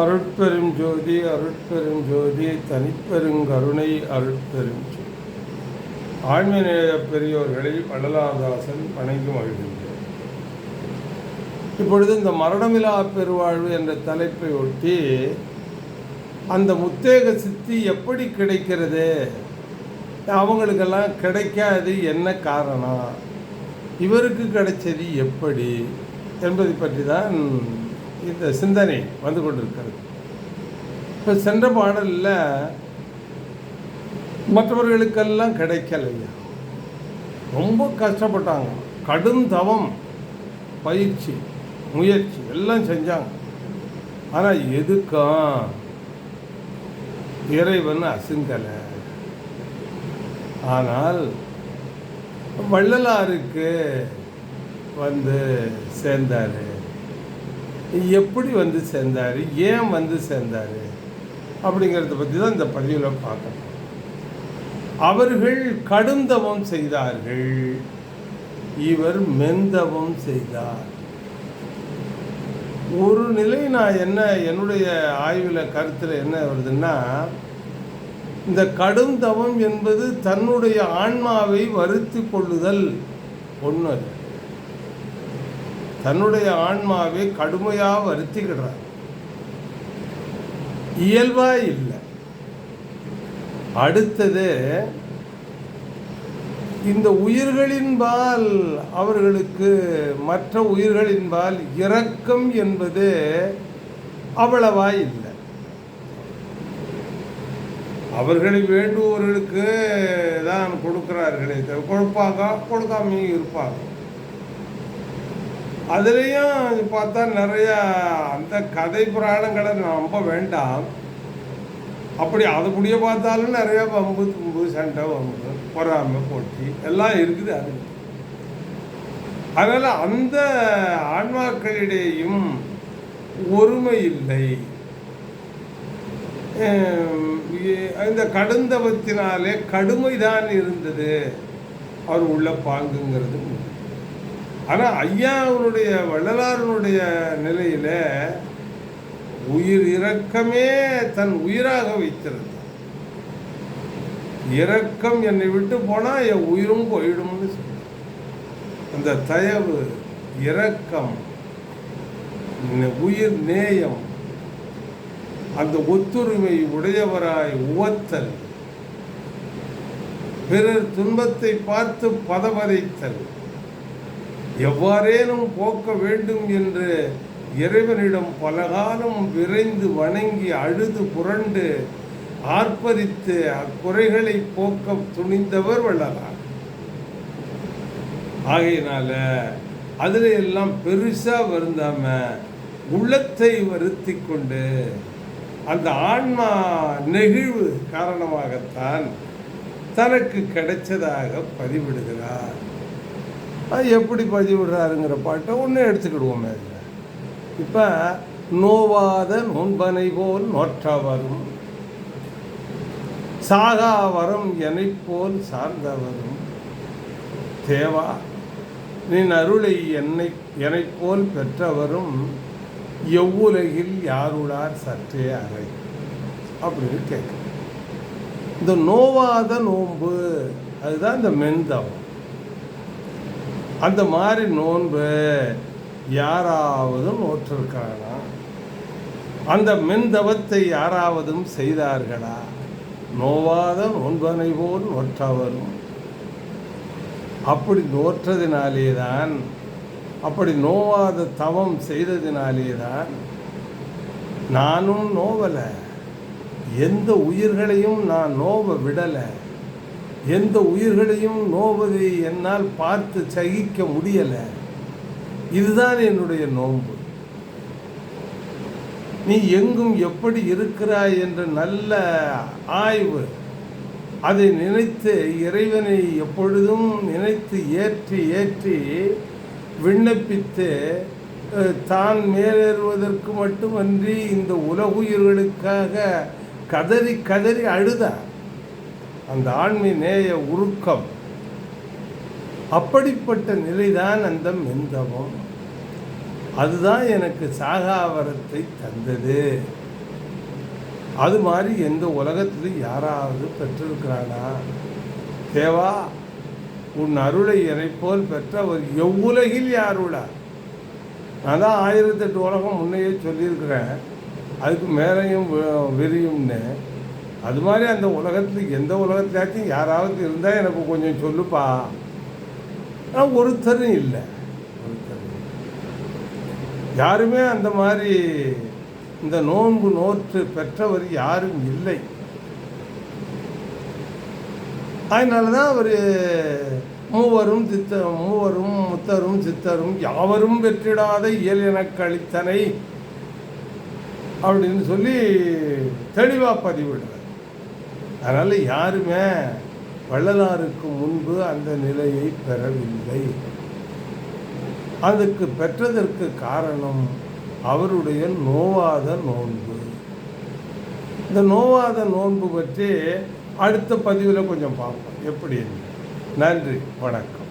அருட்பெரும் ஜோதி அருட்பெரும் ஜோதி தனிப்பெருங்கருணை அருட்பெரும் ஜோதி. ஆழ்மநேய பெரியோர்களை வள்ளலாதாசன் வணங்கி மகிழ்கின்றேன் இப்பொழுது இந்த மரணமிலா பெருவாழ்வு என்ற தலைப்பை ஒட்டி அந்த உத்தேக சித்தி எப்படி கிடைக்கிறது? அவங்களுக்கெல்லாம் கிடைக்காது என்ன காரணம்? இவருக்கு கிடைச்சது எப்படி? என்பதை பற்றி தான் இந்த சிந்தனை வந்து கொண்டிருக்கிறது. இப்போ சென்ற பாடலில் மற்றவர்களுக்கெல்லாம் கிடைக்கலையா? ரொம்ப கஷ்டப்பட்டாங்க. கடும் தவம் பயிற்சி முயற்சி எல்லாம் செஞ்சாங்க. ஆனால் எதுக்கும் இறைவன் அசுங்கலை ஆனால் வள்ளலாருக்கு வந்து சேர்ந்தார். எப்படி வந்து சேர்ந்தார்? ஏன் வந்து சேர்ந்தார்? அப்படிங்கிறத பற்றி தான் இந்த பதிவில் பார்க்கணும். அவர்கள் கடுந்தவம் செய்தார்கள். இவர் மெந்தவம் செய்தார். ஒரு நிலை நான் என்ன என்னுடைய ஆய்வில் கருத்தில் என்ன வருதுன்னா இந்த கடும் தவம் என்பது தன்னுடைய ஆன்மாவை வருத்தி கொள்ளுதல். ஒன்று தன்னுடைய ஆன்மாவை கடுமையாக வருத்திக்கிடுறார். இயல்பா இல்லை. அடுத்தது இந்த உயிர்களின்பால் அவர்களுக்கு மற்ற உயிர்களின்பால் இரக்கம் என்பது அவ்வளவா இல்லை. அவர்களை வேண்டுபவர்களுக்கு தான் கொடுக்கிறார்களே கொடுப்பாங்க கொடுக்காமையும் இருப்பாங்க. அதுலேயும் பார்த்தா நிறையா அந்த கதை புராணங்களை நம்ப வேண்டாம். அப்படி அது பார்த்தாலும் நிறையா வம்பு தும்பு சண்டை வம்பு பொறாமை போட்டி எல்லாம் இருக்குது அது. அதனால் அந்த ஆன்மாக்களிடையும் ஒருமை இல்லை. இந்த கடுந்தவத்தினாலே கடுமைதான் இருந்தது. அவர் உள்ள பாங்குங்கிறது ஆனால் ஐயாவுடைய வள்ளலாரனுடைய நிலையில் உயிர் இரக்கமே தன் உயிராக வைத்திருந்தார். இரக்கம் என்னை விட்டு போனால் என் உயிரும் போயிடும்னு சொன்னார். அந்த தயவு இரக்கம் உயிர் நேயம் அந்த ஒத்துரிமை உடையவராய் உவத்தல் பிறர் துன்பத்தை பார்த்து பதவரைத்தல் எவ்வாறேனும் போக்க வேண்டும் என்று இறைவனிடம் பலகாலம் விரைந்து வணங்கி அழுது புரண்டு ஆர்ப்பரித்து அக்குறைகளை போக்க துணிந்தவர் வள்ளலார் ஆகையினால அதில் எல்லாம் பெருசாக வருந்தாம உள்ளத்தை வருத்தி கொண்டு அந்த ஆன்மா நெகிழ்வு காரணமாகத்தான் தனக்கு கிடைச்சதாக பதிவிடுகிறார். அது எப்படி பதிவிடுறாருங்கிற பாட்டை ஒன்று எடுத்துக்கிடுவோமே அதில். இப்போ நோவாத நோன்பனை போல் நோற்றவரும் சாகாவரம் எனை போல் சார்ந்தவரும் தேவா நின் அருளை என்னை என்னை போல் பெற்றவரும் எவ்வுலகில் யாருளார் சற்றே அறை அப்படின்னு கேட்குறேன் இந்த நோவாத நோன்பு அதுதான் இந்த மென்தவம். அந்த மாதிரி நோன்பு யாராவது நோற்றிருக்கானா அந்த மென்தவத்தை யாராவதும் செய்தார்களா? நோவாத நோன்பனை போல் நோற்றவரும் அப்படி நோற்றதினாலே தான் அப்படி நோவாத தவம் செய்ததினாலே தான் நானும் நோவலை. எந்த உயிர்களையும் நான் நோவ விடலை. எந்த உயிர்களையும் நோவதை என்னால் பார்த்து சகிக்க முடியலை. இதுதான் என்னுடைய நோன்பு. நீ எங்கும் எப்படி இருக்கிறாய் என்ற நல்ல ஆய்வு. அதை நினைத்து இறைவனை எப்பொழுதும் நினைத்து ஏற்றி ஏற்றி விண்ணப்பித்து தான் மேலேறுவதற்கு மட்டுமன்றி இந்த உலகுயிர்களுக்காக கதறி கதறி அழுதார். அந்த ஆண்மை நேய உருக்கம் அப்படிப்பட்ட நிலைதான் அந்த மெந்தவம் அதுதான் எனக்கு சாகாவரத்தை தந்தது. அது மாதிரி எந்த உலகத்தில் யாராவது பெற்றிருக்கிறானா? தேவா உன் அருளை இறைப்போல் பெற்றவர் எவ்வுலகில் யாருளா நான் தான் ஆயிரத்தெட்டு உலகம் முன்னையே சொல்லியிருக்கிறேன். அதுக்கு மேலேயும் விரியும்னு அது மாதிரி அந்த உலகத்தில் எந்த உலகத்துலாச்சும் யாராவது இருந்தால் எனக்கு கொஞ்சம் சொல்லுப்பா. ஆனால் ஒருத்தரும் இல்லை. ஒருத்தரும் யாருமே அந்த மாதிரி இந்த நோன்பு நோற்று பெற்றவர் யாரும் இல்லை. அதனால தான் அவர் மூவரும் சித்த மூவரும் முத்தரும் சித்தரும் யாவரும் பெற்றிடாத இயல் எனக்கு அளித்தனை அப்படின்னு சொல்லி தெளிவாக பதிவிடுறார் அதனால் யாருமே வள்ளலாருக்கு முன்பு அந்த நிலையை பெறவில்லை. அதுக்கு பெற்றதற்கு காரணம் அவருடைய நோவாத நோன்பு. இந்த நோவாத நோன்பு பற்றி அடுத்த பதிவில் கொஞ்சம் பார்ப்போம். எப்படி நன்றி வணக்கம்.